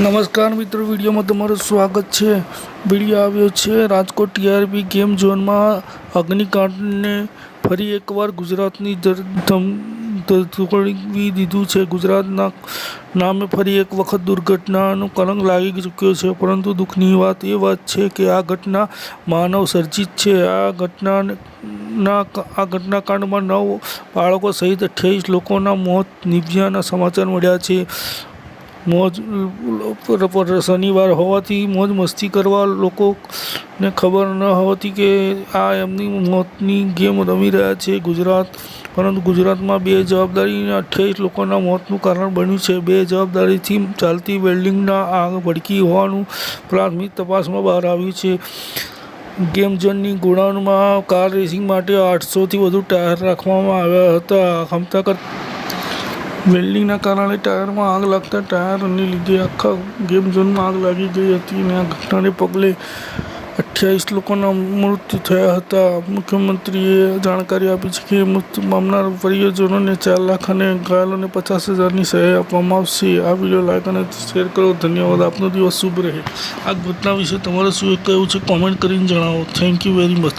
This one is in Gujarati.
નમસ્કાર મિત્રો, વિડીયોમાં તમારું સ્વાગત છે. વીડિયો આવ્યો છે રાજકોટ ટીઆરપી ગેમ ઝોનમાં અગ્નિકાંડને ફરી એકવાર ગુજરાતની ધર- દીધું છે. ગુજરાતના નામે ફરી એક વખત દુર્ઘટનાનો કલંક લાગી ચૂક્યો છે, પરંતુ દુઃખની વાત એ વાત છે કે આ ઘટના માનવ સર્જિત છે. આ ઘટનાના આ ઘટનાકાંડમાં નવ બાળકો સહિત અઠ્યાવીસ લોકોના મોત નિપજ્યાના સમાચાર મળ્યા છે. મોજ શનિવાર હોવાથી મોજ મસ્તી કરવા લોકોને ખબર ન હોતી કે આ એમની મોતની ગેમ રમી રહ્યા છે ગુજરાત. પરંતુ ગુજરાતમાં બે જવાબદારી અઠ્યાવીસ લોકોના મોતનું કારણ બન્યું છે. બે જવાબદારીથી ચાલતી વેલ્ડિંગના આગ ભડકી હોવાનું પ્રાથમિક તપાસમાં બહાર આવ્યું છે. ગેમઝોનની ગોડાઉનમાં કાર રેસિંગ માટે આઠસોથી વધુ ટાયર રાખવામાં આવ્યા હતા. ક્ષમતા કરતાં વેલ્ડિંગના કારણે ટાયરમાં આગ લાગતા ટાયરને લીધે આખા ગેમ ઝોનમાં આગ લાગી ગઈ હતી અને આ ઘટનાને પગલે અઠ્યાવીસ લોકોના મૃત્યુ થયા હતા. મુખ્યમંત્રીએ જાણકારી આપી છે કે મૃત્યુ પામનાર પરિજનોને ચાર લાખ અને ઘાયલોને પચાસ હજારની સહાય આપવામાં આવશે. આ વીડિયો લાઈક અને શેર કરો. ધન્યવાદ. આપનો દિવસ શુભ રહે. આ ઘટના વિશે તમારે શું કહેવું છે કોમેન્ટ કરીને જણાવો. Thank you very much